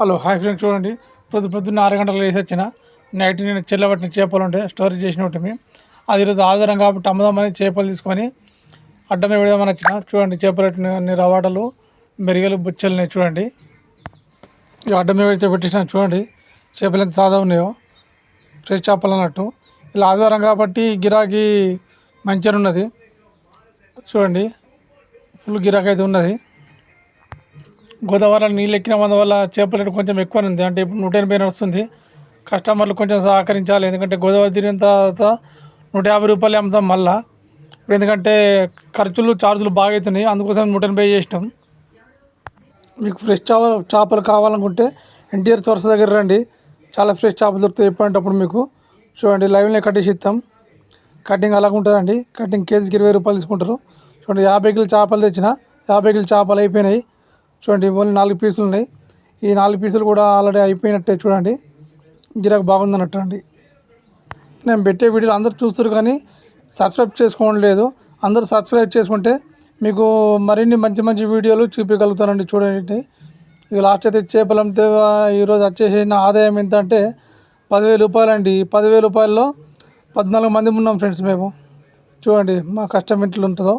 Hello hi friends చూడండి. ప్రొద్దు పొద్దున్న ఆరు గంటలకు వేసి వచ్చిన. నైట్ నేను చెల్లబట్టిన చేపలు ఉంటే స్టోరేజ్ చేసిన ఉంటుంది అది ఈరోజు ఆధారం కాబట్టి అమ్ముదామని చేపలు తీసుకొని అడ్డమే విడదామని వచ్చిన. చూడండి చేపలు అన్ని రవాటలు మెరుగలు బుచ్చలు చూడండి. ఇక అడ్డమే పెడితే పెట్టేసిన చూడండి. చేపలు ఎంత సాదా ఉన్నాయో. ఫ్రెష్ చేపలు అన్నట్టు. ఇలా ఆదివారం కాబట్టి గిరాకీ మంచిగా ఉన్నది. చూడండి ఫుల్ గిరాకీ అయితే ఉన్నది. గోదావరిలో నీళ్ళు ఎక్కిన వల్ల చేపల రేటు కొంచెం ఎక్కువ ఉంది అంటే ఇప్పుడు నూట ఎనభై వస్తుంది కస్టమర్లు కొంచెం సహకరించాలి. ఎందుకంటే గోదావరి తిరిగిన తర్వాత నూట యాభై రూపాయలు అమ్ముతాం మళ్ళా. ఇప్పుడు ఎందుకంటే ఖర్చులు ఛార్జులు బాగా అవుతున్నాయి. అందుకోసం నూట ఎనభై చేసినాం. మీకు ఫ్రెష్ చేప చేపలు కావాలనుకుంటే ఎన్టీఆర్ సోర్స్ దగ్గర రండి. చాలా ఫ్రెష్ చేపలు దొరుకుతాయి. ఎప్పుడంటప్పుడు మీకు చూడండి లైవ్లో కట్టేసి ఇస్తాం. కటింగ్ అలాగ ఉంటుందండి. కటింగ్ కేజీకి ఇరవై రూపాయలు తీసుకుంటారు. చూడండి యాభై కిలో చేపలు తెచ్చిన యాభై కిలో చేపలు అయిపోయినాయి. చూడండి ఓన్లీ నాలుగు పీసులు ఉన్నాయి. ఈ నాలుగు పీసులు కూడా ఆల్రెడీ అయిపోయినట్టే చూడండి. గిరాకు బాగుందన్నట్టు అండి. నేను పెట్టే వీడియోలు అందరు చూస్తారు కానీ సబ్స్క్రైబ్ చేసుకోవడం లేదు. అందరూ సబ్స్క్రైబ్ చేసుకుంటే మీకు మరిన్ని మంచి మంచి వీడియోలు చూపించగలుగుతానండి చూడండి. ఇక లాస్ట్ అయితే చేపలు ఈరోజు వచ్చేసిన ఆదాయం ఎంత అంటే పదివేల రూపాయలు అండి పదివేల రూపాయల్లో పద్నాలుగు మంది ఉన్నాం ఫ్రెండ్స్ మేము. చూడండి మా కష్టం ఎట్లుంటుందో